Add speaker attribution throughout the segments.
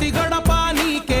Speaker 1: ప్రతి గడప నీకే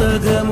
Speaker 1: سقم